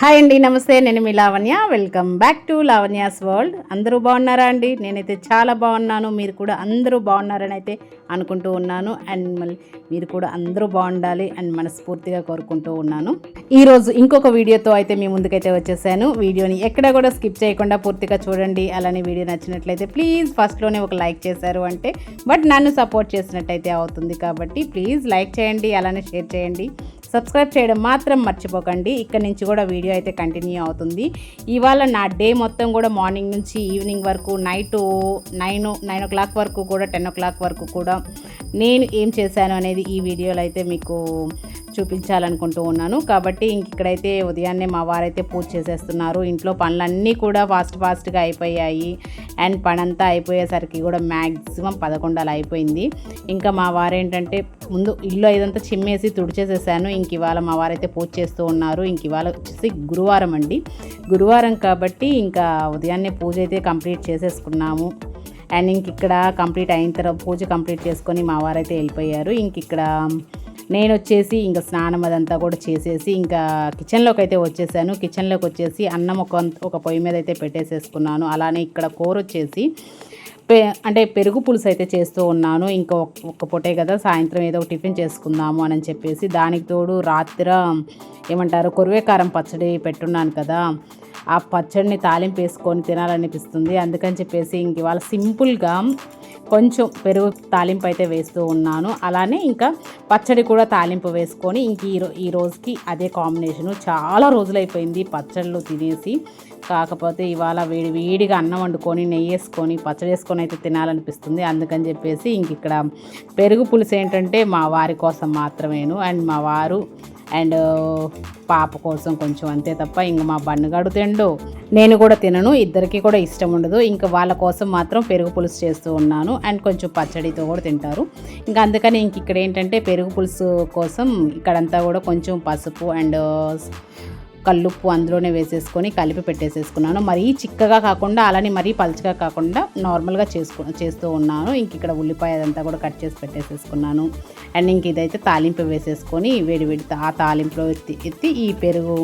Hi అండి నమస్తే. నేను మీ Lavanya. Welcome back to Lavanya's world అందరూ బాగున్నారా అండి? నేనైతే చాలా బాగున్నాను. మీరు కూడా అందరూ బాగున్నారని అయితే అనుకుంటూ ఉన్నాను. అండ్ మళ్ళీ మీరు కూడా అందరూ బాగుండాలి అండ్ మనస్ఫూర్తిగా కోరుకుంటూ ఉన్నాను. ఈరోజు ఇంకొక వీడియోతో అయితే మీ ముందుకైతే వచ్చేసాను. వీడియోని ఎక్కడ కూడా స్కిప్ చేయకుండా పూర్తిగా చూడండి. అలానే వీడియో నచ్చినట్లయితే ప్లీజ్ ఫస్ట్లోనే ఒక లైక్ చేశారు అంటే బట్ నన్ను సపోర్ట్ చేసినట్టయితే అవుతుంది కాబట్టి ప్లీజ్ లైక్ చేయండి అలానే షేర్ చేయండి. సబ్స్క్రైబ్ చేయడం మాత్రం మర్చిపోకండి. ఇక్కడ నుంచి కూడా వీడియో అయితే కంటిన్యూ అవుతుంది. ఇవాళ నా డే మొత్తం కూడా మార్నింగ్ నుంచి ఈవినింగ్ వరకు night nine nine o'clock వరకు కూడా టెన్ ఓ క్లాక్ వరకు కూడా నేను ఏం చేశాను అనేది ఈ వీడియోలో అయితే మీకు చూపించాలనుకుంటూ ఉన్నాను. కాబట్టి ఇంక ఇక్కడైతే ఉదయాన్నే మా వారైతే పూజ చేసేస్తున్నారు. ఇంట్లో పనులన్నీ కూడా ఫాస్ట్ ఫాస్ట్గా అయిపోయాయి. అండ్ పనంతా అయిపోయేసరికి కూడా మ్యాక్సిమం పదకొండలు అయిపోయింది. ఇంకా మా వారేంటంటే ముందు ఇల్లు ఇదంతా చిమ్మేసి తుడిచేసేసాను. ఇంక ఇవాళ మా వారైతే పూజ చేస్తూ ఉన్నారు. ఇంక ఇవాళ వచ్చేసి గురువారం అండి. గురువారం కాబట్టి ఇంకా ఉదయాన్నే పూజ అయితే కంప్లీట్ చేసేసుకున్నాము. అండ్ ఇంక ఇక్కడ కంప్లీట్ అయిన తర్వాత పూజ కంప్లీట్ చేసుకొని మా వారైతే వెళ్ళిపోయారు. ఇంక ఇక్కడ నేను వచ్చేసి ఇంకా స్నానం అదంతా కూడా చేసేసి ఇంకా కిచెన్లోకి అయితే వచ్చేసాను. కిచెన్లోకి వచ్చేసి అన్నం ఒక ఒక పొయ్యి మీద అయితే పెట్టేసేసుకున్నాను. అలానే ఇక్కడ కూర వచ్చేసి పె అంటే పెరుగు పులుసు అయితే చేస్తూ ఉన్నాను. ఇంకా ఒక్క పొటే కదా సాయంత్రం ఏదో ఒక టిఫిన్ చేసుకుందాము అని చెప్పేసి దానికి తోడు రాత్రి ఏమంటారు కొరివేకారం పచ్చడి పెట్టున్నాను కదా ఆ పచ్చడిని తాలింపు వేసుకొని తినాలనిపిస్తుంది. అందుకని చెప్పేసి ఇంక ఇవాళ సింపుల్గా కొంచెం పెరుగు తాలింపు అయితే వేస్తూ ఉన్నాను. అలానే ఇంకా పచ్చడి కూడా తాలింపు వేసుకొని ఇంక ఈ రో ఈ రోజుకి అదే కాంబినేషను చాలా రోజులైపోయింది పచ్చళ్ళు తినేసి. కాకపోతే ఇవాళ వేడి వేడిగా అన్నం వండుకొని నెయ్యి వేసుకొని పచ్చడి వేసుకొని అయితే తినాలనిపిస్తుంది. అందుకని చెప్పేసి ఇంక ఇక్కడ పెరుగు పులుసు ఏంటంటే మా వారి కోసం మాత్రమేను. అండ్ మా వారు అండ్ పాప కోసం కొంచెం అంతే తప్ప ఇంక మా బన్నుగాడు తిండు. నేను కూడా తినను ఇద్దరికి కూడా ఇష్టం ఉండదు. ఇంకా వాళ్ళ కోసం మాత్రం పెరుగు పులుసు చేస్తూ ఉన్నాను. అండ్ కొంచెం పచ్చడితో కూడా తింటారు. ఇంకా అందుకని ఇంక ఇక్కడ ఏంటంటే పెరుగు పులుసు కోసం ఇక్కడంతా కూడా కొంచెం పసుపు అండ్ కల్లుప్పు అందులోనే వేసేసుకొని కలిపి పెట్టేసేసుకున్నాను. మరీ చిక్కగా కాకుండా అలానే మరీ పలుచగా కాకుండా నార్మల్గా చేసుకు చేస్తూ ఉన్నాను. ఇంక ఇక్కడ ఉల్లిపాయ అదంతా కూడా కట్ చేసి పెట్టేసేసుకున్నాను. అండ్ ఇంక ఇదైతే తాలింపు వేసేసుకొని వేడి వేడి ఆ తాలింపులో ఎత్తి ఎత్తి ఈ పెరుగు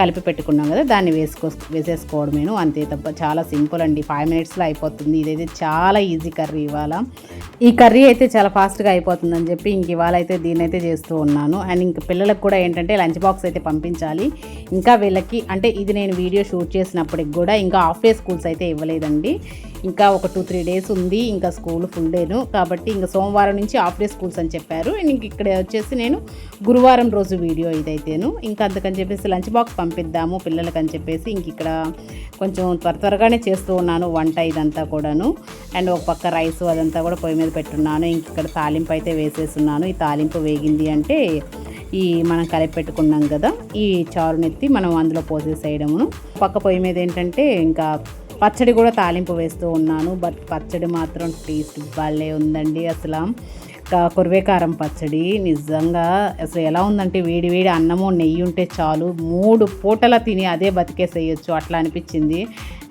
కలిపి పెట్టుకున్నాం కదా దాన్ని వేసుకో వేసేసుకోవడమేను. అంతే తప్ప చాలా సింపుల్ అండి. ఫైవ్ మినిట్స్లో అయిపోతుంది. ఇదైతే చాలా ఈజీ కర్రీ ఇవాళ. ఈ కర్రీ అయితే చాలా ఫాస్ట్గా అయిపోతుందని చెప్పి ఇంక ఇవాళ అయితే దీన్నైతే చేస్తూ ఉన్నాను. అండ్ ఇంక పిల్లలకు కూడా ఏంటంటే లంచ్ బాక్స్ అయితే పంపించాలి. ఇంకా వీళ్ళకి అంటే ఇది నేను వీడియో షూట్ చేసినప్పటికి కూడా ఇంకా హాఫ్ డే స్కూల్స్ అయితే ఇవ్వలేదండి. ఇంకా ఒక టూ త్రీ డేస్ ఉంది. ఇంకా స్కూల్ ఫుల్ డేను కాబట్టి ఇంకా సోమవారం నుంచి హాఫ్ డే స్కూల్స్ అని చెప్పారు. ఇంక ఇక్కడ వచ్చేసి నేను గురువారం రోజు వీడియో ఇదైతేను. ఇంకా అందుకని చెప్పేసి లంచ్ బాక్స్ పంపిద్దాము పిల్లలకి అని చెప్పేసి ఇంక ఇక్కడ కొంచెం త్వర త్వరగానే చేస్తూ ఉన్నాను వంట ఇదంతా కూడాను. అండ్ ఒక పక్క రైస్ అదంతా కూడా పొయ్యి మీద పెట్టున్నాను. ఇంక ఇక్కడ తాలింపు అయితే వేసేస్తున్నాను. ఈ తాలింపు వేగింది అంటే ఈ మనం కలిపి పెట్టుకున్నాం కదా ఈ చారునెత్తి మనం అందులో పోసేసేయడమును. పక్క పొయ్యి మీద ఏంటంటే ఇంకా పచ్చడి కూడా తాలింపు వేస్తూ ఉన్నాను బట్ పచ్చడి మాత్రం టేస్ట్ భలే ఉందండి అసలు. కా- కొరవేకారం పచ్చడి నిజంగా అసలు ఎలా ఉందంటే వేడి వేడి అన్నము నెయ్యి ఉంటే చాలు మూడు పూటల తిని అదే బతికేసేయచ్చు అట్లా అనిపించింది.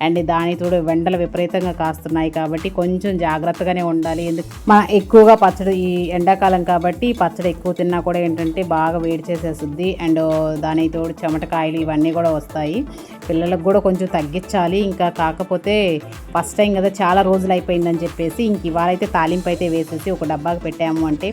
అండ్ దానితో వెండలు విపరీతంగా కాస్తున్నాయి కాబట్టి కొంచెం జాగ్రత్తగానే ఉండాలి. ఎందుకు మన ఎక్కువగా పచ్చడి ఈ ఎండాకాలం కాబట్టి పచ్చడి ఎక్కువ తిన్నా కూడా ఏంటంటే బాగా వేడి చేసేస్తుంది అండ్ దానితో చెమటకాయలు ఇవన్నీ కూడా వస్తాయి. పిల్లలకు కూడా కొంచెం తగ్గించాలి. ఇంకా కాకపోతే ఫస్ట్ టైం కదా చాలా రోజులు అయిపోయిందని చెప్పేసి ఇంక ఇవాళ అయితే తాలింపు అయితే వేసేసి ఒక డబ్బాకి పెట్టాము అంటే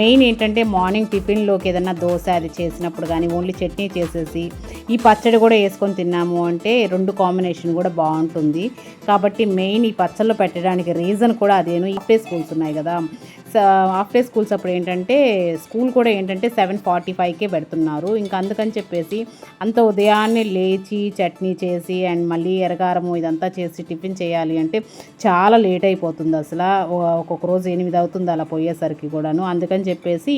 మెయిన్ ఏంటంటే మార్నింగ్ టిఫిన్లోకి ఏదైనా దోశ అది చేసినప్పుడు కానీ ఓన్లీ చట్నీ చేసేసి ఈ పచ్చడి కూడా వేసుకొని తిన్నాము అంటే రెండు కాంబినేషన్ కూడా బాగుంటుంది. కాబట్టి మెయిన్ ఈ పచ్చళ్ళు పెట్టడానికి రీజన్ కూడా అదేను. ఇప్పే స్కూల్స్ ఉన్నాయి కదా. హాఫ్ డే స్కూల్స్ అప్పుడు ఏంటంటే స్కూల్ కూడా ఏంటంటే సెవెన్ ఫార్టీ ఫైవ్కే పెడుతున్నారు. ఇంకా అందుకని చెప్పేసి అంత ఉదయాన్నే లేచి చట్నీ చేసి అండ్ మళ్ళీ ఎరగారము ఇదంతా చేసి టిఫిన్ చేయాలి అంటే చాలా లేట్ అయిపోతుంది అసలు. ఒక్కొక్క రోజు ఎనిమిది అవుతుంది అలా పోయేసరికి కూడాను. అందుకని చెప్పేసి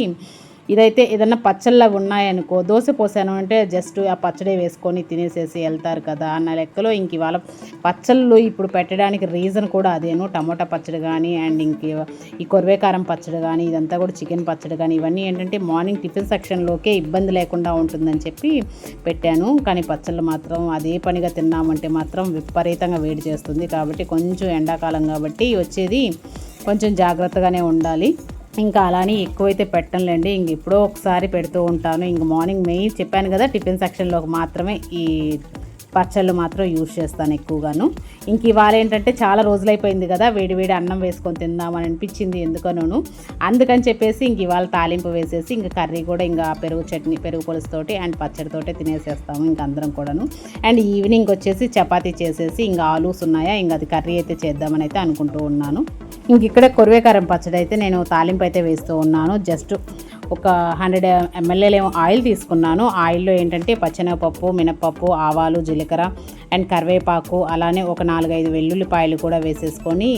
ఇదైతే ఏదన్నా పచ్చళ్ళగా ఉన్నాయనుకో దోశ పోసాను అంటే జస్ట్ ఆ పచ్చడి వేసుకొని తినేసేసి వెళ్తారు కదా అన్న లెక్కలో ఇంక ఇవాళ పచ్చళ్ళు ఇప్పుడు పెట్టడానికి రీజన్ కూడా అదేను. టమోటా పచ్చడి కానీ అండ్ ఇంక ఈ కొరవేకారం పచ్చడి కానీ ఇదంతా కూడా చికెన్ పచ్చడి కానీ ఇవన్నీ ఏంటంటే మార్నింగ్ టిఫిన్ సెక్షన్లోకే ఇబ్బంది లేకుండా ఉంటుందని చెప్పి పెట్టాను. కానీ పచ్చళ్ళు మాత్రం అదే పనిగా తిన్నామంటే మాత్రం విపరీతంగా వేడి చేస్తుంది. కాబట్టి కొంచెం ఎండాకాలం కాబట్టి వచ్చేది కొంచెం జాగ్రత్తగానే ఉండాలి. ఇంకా అలానే ఎక్కువైతే పెట్టనులేండి. ఇంక ఎప్పుడో ఒకసారి పెడుతూ ఉంటాను. ఇంక మార్నింగ్ మెయిన్ చెప్పాను కదా టిఫిన్ సెక్షన్లోకి మాత్రమే ఈ పచ్చళ్ళు మాత్రం యూజ్ చేస్తాను ఎక్కువగాను. ఇంక ఇవాళ ఏంటంటే చాలా రోజులైపోయింది కదా వేడి వేడి అన్నం వేసుకొని తిందామని అనిపించింది ఎందుకనోను. అందుకని చెప్పేసి ఇంక ఇవాళ తాలింపు వేసేసి ఇంక కర్రీ కూడా ఇంకా పెరుగు చట్నీ పెరుగు పులుసుతోటి అండ్ పచ్చడితోటి తినేసేస్తాము ఇంక అందరం కూడాను. అండ్ ఈవినింగ్ వచ్చేసి చపాతీ చేసేసి ఇంకా ఆలూస్ ఉన్నాయా ఇంక అది కర్రీ అయితే చేద్దామని అయితే అనుకుంటూ ఉన్నాను. ఇంక ఇక్కడ కొరవేకారం పచ్చడి అయితే నేను తాలింపు అయితే వేస్తూ ఉన్నాను. జస్ట్ ఒక హండ్రెడ్ ఎంఎల్ఏలు ఏమో ఆయిల్ తీసుకున్నాను. ఆయిల్లో ఏంటంటే పచ్చెనగపప్పు మినప్పప్పు ఆవాలు జీలకర్ర అండ్ కరివేపాకు అలానే ఒక నాలుగైదు వెల్లుల్లిపాయలు కూడా వేసేసుకొని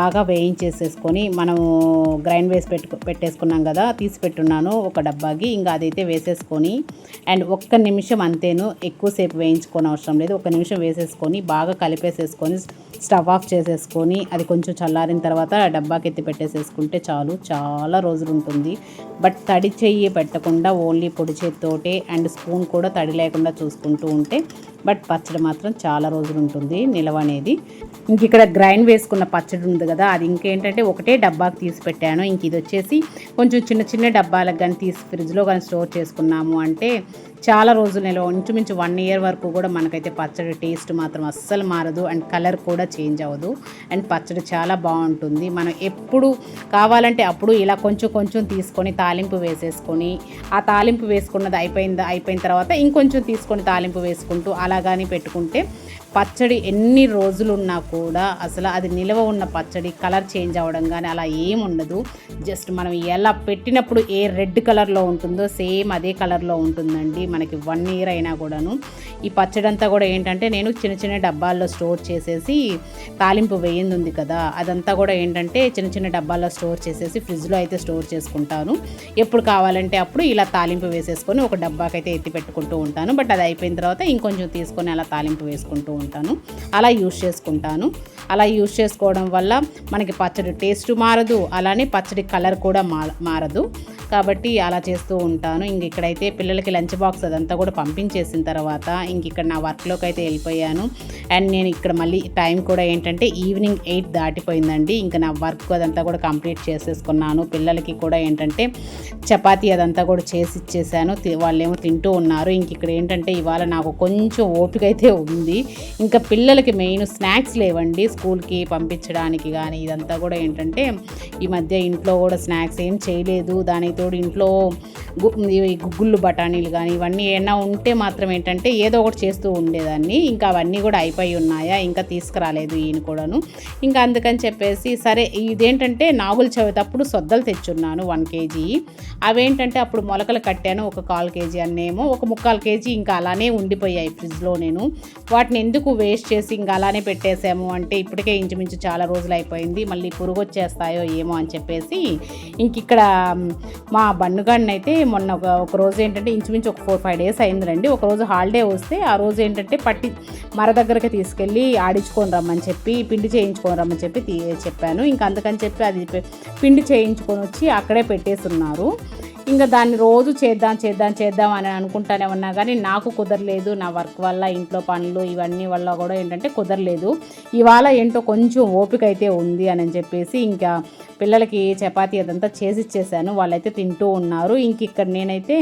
బాగా వేయించేసేసుకొని మనము గ్రైండ్ వేసి పెట్టు పెట్టేసుకున్నాం కదా తీసి పెట్టున్నాను ఒక డబ్బాకి. ఇంకా అదైతే వేసేసుకొని అండ్ ఒక్క నిమిషం అంతేను ఎక్కువసేపు వేయించుకోని అవసరం లేదు. ఒక నిమిషం వేసేసుకొని బాగా కలిపేసేసుకొని స్టవ్ ఆఫ్ చేసేసుకొని అది కొంచెం చల్లారిన తర్వాత డబ్బాకి ఎత్తి పెట్టేసేసుకుంటే చాలు. చాలా రోజులు ఉంటుంది. బట్ తడి చెయ్యి పెట్టకుండా ఓన్లీ పొడి చేతితోటే అండ్ స్పూన్ కూడా తడి లేకుండా చూసుకుంటూ ఉంటే బట్ పచ్చడి మాత్రం మాత్రం చాలా రోజులు ఉంటుంది నిలవ అనేది. ఇంక ఇక్కడ గ్రైండ్ వేసుకున్న పచ్చడి ఉంది కదా అది ఇంకేంటంటే ఒకటే డబ్బాకి తీసి పెట్టాను. ఇంక ఇది వచ్చేసి కొంచెం చిన్న చిన్న డబ్బాలకు కానీ తీసి ఫ్రిడ్జ్లో కానీ స్టోర్ చేసుకున్నాము అంటే చాలా రోజులు ఇంచుమించు వన్ ఇయర్ వరకు కూడా మనకైతే పచ్చడి టేస్ట్ మాత్రం అస్సలు మారదు. అండ్ కలర్ కూడా చేంజ్ అవ్వదు. అండ్ పచ్చడి చాలా బాగుంటుంది. మనం ఎప్పుడు కావాలంటే అప్పుడు ఇలా కొంచెం కొంచెం తీసుకొని తాలింపు వేసేసుకొని ఆ తాలింపు వేసుకున్నది అయిపోయింది అయిపోయిన తర్వాత ఇంకొంచెం తీసుకొని తాలింపు వేసుకుంటూ అలా కానీ పెట్టుకుంటే పచ్చడి ఎన్ని రోజులు ఉన్నా కూడా అసలు అది నిల్వ ఉన్న పచ్చడి కలర్ చేంజ్ అవ్వడం కానీ అలా ఏం ఉండదు. జస్ట్ మనం ఎలా పెట్టినప్పుడు ఏ రెడ్ కలర్లో ఉంటుందో సేమ్ అదే కలర్లో ఉంటుందండి మనకి వన్ ఇయర్ అయినా కూడాను. ఈ పచ్చడి అంతా కూడా ఏంటంటే నేను చిన్న చిన్న డబ్బాల్లో స్టోర్ చేసేసి తాలింపు వేయింది ఉంది కదా అదంతా కూడా ఏంటంటే చిన్న చిన్న డబ్బాల్లో స్టోర్ చేసేసి ఫ్రిడ్జ్లో అయితే స్టోర్ చేసుకుంటాను. ఎప్పుడు కావాలంటే అప్పుడు ఇలా తాలింపు వేసేసుకొని ఒక డబ్బాకైతే ఎత్తి పెట్టుకుంటూ ఉంటాను. బట్ అది అయిపోయిన తర్వాత ఇంకొంచెం తీసుకొని అలా తాలింపు వేసుకుంటూ ఉంటాను అలా యూస్ చేసుకుంటాను. అలా యూస్ చేసుకోవడం వల్ల మనకి పచ్చడి టేస్ట్ మారదు. అలానే పచ్చడి కలర్ కూడా మా మారదు. కాబట్టి అలా చేస్తూ ఉంటాను. ఇంక ఇక్కడైతే పిల్లలకి లంచ్ బాక్స్ అదంతా కూడా పంపించేసిన తర్వాత ఇంక ఇక్కడ నా వర్క్లోకి అయితే వెళ్ళిపోయాను. అండ్ నేను ఇక్కడ మళ్ళీ టైం కూడా ఏంటంటే ఈవినింగ్ ఎయిట్ దాటిపోయిందండి. ఇంకా నా వర్క్ అదంతా కూడా కంప్లీట్ చేసేసుకున్నాను. పిల్లలకి కూడా ఏంటంటే చపాతీ అదంతా కూడా చేసి ఇచ్చేసాను. వాళ్ళేమో తింటూ ఉన్నారు. ఇంక ఇక్కడ ఏంటంటే ఇవాళ నాకు కొంచెం ఓపిక అయితే ఉంది. ఇంకా పిల్లలకి మెయిన్ స్నాక్స్ లేవండి స్కూల్కి పంపించడానికి కానీ ఇదంతా కూడా ఏంటంటే ఈ మధ్య ఇంట్లో కూడా స్నాక్స్ ఏం చేయలేదు. దానికి తోడు ఇంట్లో గుగ్గుళ్ళు బఠానీలు కానీ ఇవన్నీ ఏమైనా ఉంటే మాత్రం ఏంటంటే ఏదో ఒకటి చేస్తూ ఉండేదాన్ని. ఇంకా అవన్నీ కూడా అయిపోయి ఉన్నాయా? ఇంకా తీసుకురాలేదు ఈయన కూడాను. ఇంకా అందుకని చెప్పేసి సరే ఇదేంటంటే నాగులు చవితప్పుడు సొద్దలు తెచ్చున్నాను వన్ కేజీ. అవేంటంటే అప్పుడు మొలకలు కట్టాను ఒక కాల్ కేజీ అన్నేమో ఒక ముక్కాలు కేజీ ఇంకా అలానే ఉండిపోయాయి ఫ్రిడ్జ్లో నేను. వాటిని ఎందుకు వేస్ట్ చేసి ఇంకా అలానే పెట్టేసాము అంటే ఇప్పటికే ఇంచుమించు చాలా రోజులు అయిపోయింది. మళ్ళీ పురుగు వచ్చేస్తాయో ఏమో అని చెప్పేసి ఇంక ఇక్కడ మా బండుగాడిని అయితే మొన్న ఒక ఒక రోజు ఏంటంటే ఇంచుమించు ఒక ఫోర్ ఫైవ్ డేస్ అయిందిరండి. ఒక రోజు హాలిడే వస్తే ఆ రోజు ఏంటంటే పట్టి మర దగ్గరికి తీసుకెళ్ళి ఆడించుకొని రమ్మని చెప్పి పిండి చేయించుకొని రమ్మని చెప్పి చెప్పాను. ఇంకా అందుకని చెప్పి అది పిండి చేయించుకొని వచ్చి అక్కడే పెట్టేసి ఉన్నారు ఇంకా దాన్ని రోజు చేద్దాం చేద్దాం చేద్దాం అని అనుకుంటానే ఉన్నా కానీ నాకు కుదరలేదు. నా వర్క్ వల్ల ఇంట్లో పనులు ఇవన్నీ వల్ల కూడా ఏంటంటే కుదరలేదు. ఇవాళ ఏంటో కొంచెం ఓపిక అయితే ఉంది అని చెప్పేసి ఇంకా పిల్లలకి చపాతీ అదంతా చేసి ఇచ్చేసాను. వాళ్ళైతే తింటూ ఉన్నారు. ఇంక ఇక్కడ నేనైతే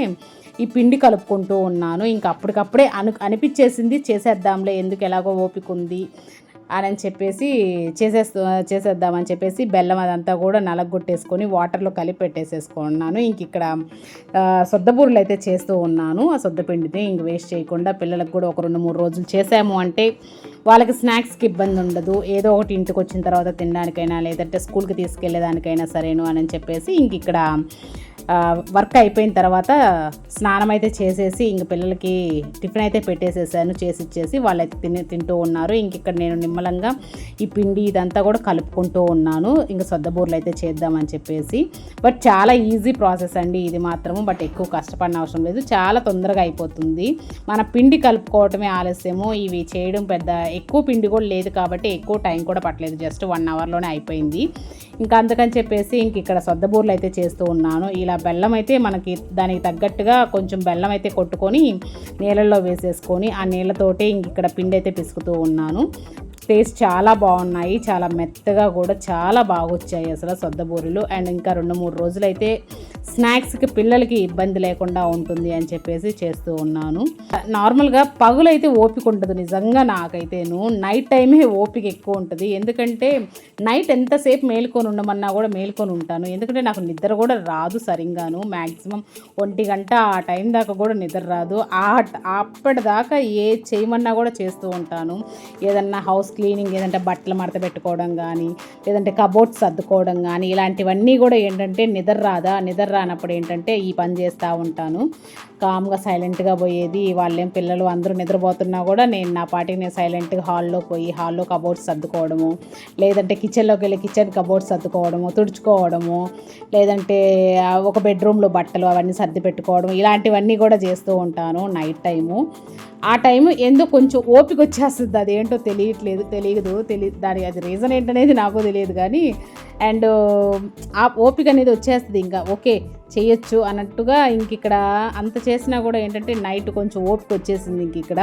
ఈ పిండి కలుపుకుంటూ ఉన్నాను. ఇంకా అప్పటికప్పుడే అను అనిపించేసింది చేసేద్దాంలే ఎందుకు ఎలాగో ఓపిక ఉంది అని చెప్పేసి చేసేస్తూ చేసేద్దామని చెప్పేసి బెల్లం అదంతా కూడా నలగొట్టేసుకొని వాటర్లో కలిపి పెట్టేసేసుకున్నాను. ఇంక ఇక్కడ ఆ, సొద్దబూరలు అయితే చేస్తూ ఉన్నాను. ఆ సొద్దపిండిని ఇంక వేస్ట్ చేయకుండా పిల్లలకు కూడా ఒక రెండు మూడు రోజులు చేసాము అంటే వాళ్ళకి స్నాక్స్కి ఇబ్బంది ఉండదు. ఏదో ఒకటి ఇంటికి వచ్చిన తర్వాత తినడానికైనా లేదంటే స్కూల్కి తీసుకెళ్ళేదానికైనా సరేను అని చెప్పేసి ఇంక ఇక్కడ వర్క్ అయిపోయిన తర్వాత స్నానం అయితే చేసేసి ఇంక పిల్లలకి టిఫిన్ అయితే పెట్టేసేసాను చేసి ఇచ్చేసి వాళ్ళైతే తిని తింటూ ఉన్నారు. ఇంక ఇక్కడ నేను నిమ్మలంగా ఈ పిండి ఇదంతా కూడా కలుపుకుంటూ ఉన్నాను. ఇంక సొద్దబూర్లు అయితే చేద్దామని చెప్పేసి. బట్ చాలా ఈజీ ప్రాసెస్ అండి ఇది మాత్రము. బట్ ఎక్కువ కష్టపడిన అవసరం లేదు. చాలా తొందరగా అయిపోతుంది. మన పిండి కలుపుకోవటమే ఆలస్యము. ఇవి చేయడం పెద్ద ఎక్కువ పిండి కూడా లేదు కాబట్టి ఎక్కువ టైం కూడా పట్టలేదు. జస్ట్ వన్ అవర్లోనే అయిపోయింది. ఇంకా అందుకని చెప్పేసి ఇంక ఇక్కడ సొద్దబూర్లు అయితే చేస్తూ ఉన్నాను. ఇలా బెల్లం అయితే మనకి దానికి తగ్గట్టుగా కొంచెం బెల్లం అయితే కొట్టుకొని నీళ్ళల్లో వేసేసుకొని ఆ నీళ్ళతోటే ఇంక ఇక్కడ పిండి అయితే పిసుకుతూ ఉన్నాను. టేస్ట్ చాలా బాగున్నాయి. చాలా మెత్తగా కూడా చాలా బాగొచ్చాయి అసలు సొద్దబూరెలు అండ్ ఇంకా రెండు మూడు రోజులైతే స్నాక్స్కి పిల్లలకి ఇబ్బంది లేకుండా ఉంటుంది అని చెప్పేసి చేస్తూ ఉన్నాను. నార్మల్గా పగులైతే ఓపిక ఉంటుంది నిజంగా నాకైతేను. నైట్ టైమే ఓపిక ఎక్కువ ఉంటుంది. ఎందుకంటే నైట్ ఎంతసేపు మేలుకొని ఉండమన్నా కూడా మేలుకొని ఉంటాను. ఎందుకంటే నాకు నిద్ర కూడా రాదు సరిగ్గాను మ్యాక్సిమం ఒంటి గంట ఆ టైం దాకా కూడా నిద్ర రాదు. ఆ అప్పటిదాకా ఏ చేయమన్నా కూడా చేస్తూ ఉంటాను. ఏదన్నా హౌస్ క్లీనింగ్ ఏదంటే బట్టలు మడత పెట్టుకోవడం కానీ లేదంటే కబోర్డ్స్ సర్దుకోవడం కానీ ఇలాంటివన్నీ కూడా ఏంటంటే నిద్ర రాదా? నిద్ర రానప్పుడు ఏంటంటే ఈ పని చేస్తూ ఉంటాను. కామ్గా సైలెంట్గా పోయేది వాళ్ళేం పిల్లలు అందరూ నిద్రపోతున్నా కూడా నేను నా పాటికి నేను సైలెంట్గా హాల్లో పోయి హాల్లో కబోర్డ్స్ సర్దుకోవడము లేదంటే కిచెన్లోకి వెళ్ళి కిచెన్ కబోర్డ్స్ సర్దుకోవడము తుడుచుకోవడము లేదంటే ఒక బెడ్రూమ్లో బట్టలు అవన్నీ సర్ది పెట్టుకోవడం ఇలాంటివన్నీ కూడా చేస్తూ ఉంటాను నైట్ టైము. ఆ టైం ఎందుకు కొంచెం ఓపిక వచ్చేస్తుంది. అదేంటో తెలియట్లేదు తెలియదు తెలియ దాని అది రీజన్ ఏంటనేది నాకు తెలియదు కానీ అండ్ ఆ ఓపిక అనేది వచ్చేస్తుంది ఇంకా. ఓకే చేయొచ్చు అన్నట్టుగా ఇంక ఇక్కడ అంత చేసినా కూడా ఏంటంటే నైట్ కొంచెం ఓపిక వచ్చేసింది ఇంక ఇక్కడ.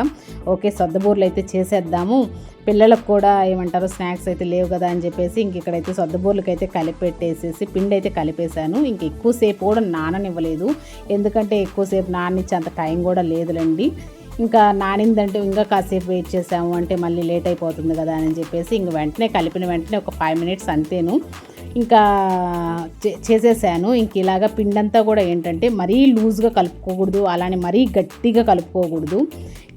ఓకే సొద్దబూర్లు అయితే చేసేద్దాము. పిల్లలకు కూడా ఏమంటారు స్నాక్స్ అయితే లేవు కదా అని చెప్పేసి ఇంక ఇక్కడైతే సొద్దబూర్లకి అయితే కలిపెట్టేసేసి పిండి అయితే కలిపేశాను. ఇంక ఎక్కువసేపు కూడా నాననివ్వలేదు. ఎందుకంటే ఎక్కువసేపు నానిచ్చే అంత టైం కూడా లేదులేండి. ఇంకా నానిందంటే ఇంకా కాసేపు వెయిట్ చేసాము అంటే మళ్ళీ లేట్ అయిపోతుంది కదా అని చెప్పేసి ఇంక వెంటనే కలిపిన వెంటనే ఒక ఫైవ్ మినిట్స్ అంతేను. ఇంకా చేసేసాను. ఇంక ఇలాగ పిండంతా కూడా ఏంటంటే మరీ లూజ్గా కలుపుకోకూడదు. అలానే మరీ గట్టిగా కలుపుకోకూడదు.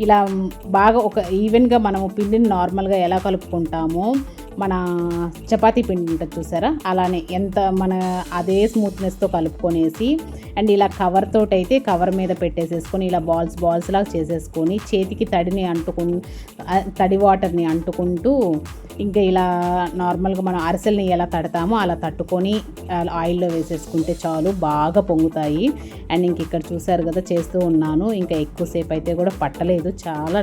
ఇలా బాగా ఒక ఈవెన్గా మనము పిండిని నార్మల్గా ఎలా కలుపుకుంటామో మన చపాతీ పిండి ఉంటుంది చూసారా? అలానే ఎంత మన అదే స్మూత్నెస్తో కలుపుకొనేసి అండ్ ఇలా కవర్ తోటి అయితే కవర్ మీద పెట్టేసేసుకొని ఇలా బాల్స్ బాల్స్ లాగా చేసేసుకొని చేతికి తడిని అంటుకుని తడి వాటర్ని అంటుకుంటూ ఇంకా ఇలా నార్మల్గా మనం అరిసెల్ని ఎలా తడతామో అలా తట్టుకొని ఆయిల్లో వేసేసుకుంటే చాలు బాగా పొంగుతాయి. అండ్ ఇంక ఇక్కడ చూసారు కదా చేస్తూ ఉన్నాను. ఇంకా ఎక్కువసేపు అయితే కూడా పట్టలేదు. చాలా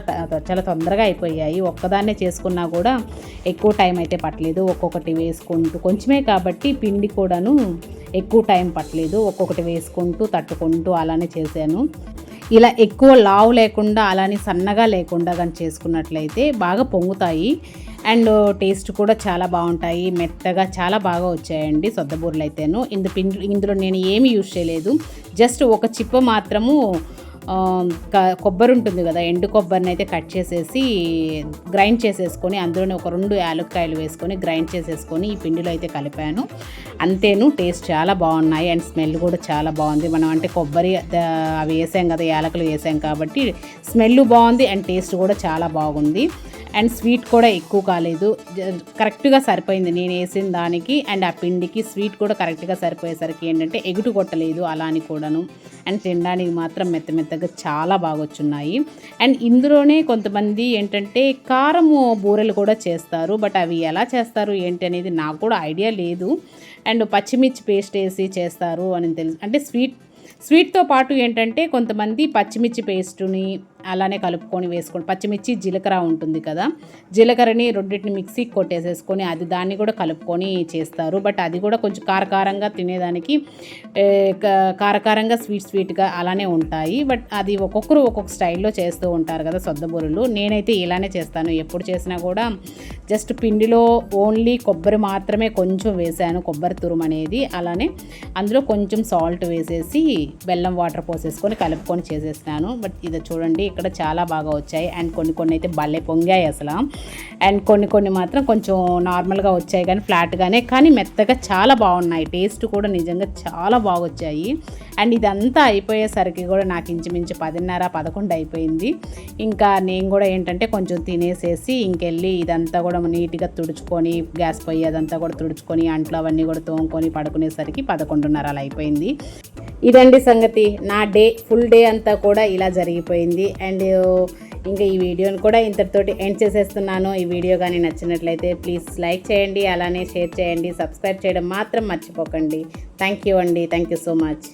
చాలా తొందరగా అయిపోయాయి. ఒక్కదాన్నే చేసుకున్నా కూడా ఎక్కువ టైం అయితే పట్టలేదు ఒక్కొక్కటి వేసుకుంటూ. కొంచెమే కాబట్టి పిండి కూడాను ఎక్కువ టైం పట్టలేదు ఒక్కొక్కటి వేసుకుంటూ తట్టుకుంటూ అలానే చేశాను. ఇలా ఎక్కువ లావు లేకుండా అలానే సన్నగా లేకుండా కానీ చేసుకున్నట్లయితే బాగా పొంగుతాయి. అండ్ టేస్ట్ కూడా చాలా బాగుంటాయి. మెత్తగా చాలా బాగా వచ్చాయండి సొద్దబూరలు అయితేను. ఇందు పిండి ఇందులో నేను ఏమి యూజ్ చేయలేదు. జస్ట్ ఒక చిప్ప మాత్రము కొబ్బరి ఉంటుంది కదా ఎండు కొబ్బరిని అయితే కట్ చేసేసి గ్రైండ్ చేసేసుకొని అందులోనే ఒక రెండు యాలక్కాయలు వేసుకొని గ్రైండ్ చేసేసుకొని ఈ పిండిలో అయితే కలిపాను. అంతేను టేస్ట్ చాలా బాగున్నాయి అండ్ స్మెల్ కూడా చాలా బాగుంది. మనం అంటే కొబ్బరి అవి వేసాం కదా యాలకులు వేసాం కాబట్టి స్మెల్ బాగుంది అండ్ టేస్ట్ కూడా చాలా బాగుంది. అండ్ స్వీట్ కూడా ఎక్కువ కాలేదు. కరెక్ట్గా సరిపోయింది. నేను వేసిన దానికి అండ్ ఆ పిండికి స్వీట్ కూడా కరెక్ట్గా సరిపోయేసరికి ఏంటంటే ఎగుటు కొట్టలేదు అలా అని కూడాను. అండ్ తినడానికి మాత్రం మెత్త మెత్తగా చాలా బాగా వచ్చున్నాయి. అండ్ ఇందులోనే కొంతమంది ఏంటంటే కారము బూరెలు కూడా చేస్తారు. బట్ అవి ఎలా చేస్తారు ఏంటి అనేది నాకు కూడా ఐడియా లేదు. అండ్ పచ్చిమిర్చి పేస్ట్ వేసి చేస్తారు అని తెలుసు. అంటే స్వీట్ స్వీట్తో పాటు ఏంటంటే కొంతమంది పచ్చిమిర్చి పేస్టుని అలానే కలుపుకొని వేసుకొని పచ్చిమిర్చి జీలకర్ర ఉంటుంది కదా. జీలకర్రని రెండింటిని మిక్సీ కొట్టేసేసుకొని అది దాన్ని కూడా కలుపుకొని చేస్తారు. బట్ అది కూడా కొంచెం కారకారంగా తినేదానికి కారకారంగా స్వీట్ స్వీట్గా అలానే ఉంటాయి. బట్ అది ఒక్కొక్కరు ఒక్కొక్క స్టైల్లో చేస్తూ ఉంటారు కదా సొద్దబూరులు నేనైతే ఇలానే చేస్తాను. ఎప్పుడు చేసినా కూడా జస్ట్ పిండిలో ఓన్లీ కొబ్బరి మాత్రమే కొంచెం వేసాను. కొబ్బరి తురుము అనేది. అలానే అందులో కొంచెం సాల్ట్ వేసేసి బెల్లం వాటర్ పోసేసుకొని కలుపుకొని చేసేసినాను బట్ ఇది చూడండి ఇక్కడ చాలా బాగా వచ్చాయి. అండ్ కొన్ని కొన్ని అయితే భలే పొంగాయి అసలు. అండ్ కొన్ని కొన్ని మాత్రం కొంచెం నార్మల్గా వచ్చాయి కానీ ఫ్లాట్గానే కానీ మెత్తగా చాలా బాగున్నాయి. టేస్ట్ కూడా నిజంగా చాలా బాగా వచ్చాయి. అండ్ ఇదంతా అయిపోయేసరికి కూడా నాకు ఇంచుమించు పదిన్నర పదకొండు అయిపోయింది. ఇంకా నేను కూడా ఏంటంటే కొంచెం తినేసేసి ఇంకెళ్ళి ఇదంతా కూడా నీట్గా తుడుచుకొని గ్యాస్ పొయ్యి అదంతా కూడా తుడుచుకొని అంట్లో అవన్నీ కూడా తోముకొని పడుకునేసరికి పదకొండున్నర అలా అయిపోయింది. ఇదండి సంగతి. నా డే ఫుల్ డే అంతా కూడా ఇలా జరిగిపోయింది. అండ్ ఇంకా ఈ వీడియోని కూడా ఇంతటితోటి ఎండ్ చేసేస్తున్నాను. ఈ వీడియో కానీ నచ్చినట్లయితే ప్లీజ్ లైక్ చేయండి. అలానే షేర్ చేయండి. సబ్స్క్రైబ్ చేయడం మాత్రం మర్చిపోకండి. థ్యాంక్ యూ అండి. Thank you so much.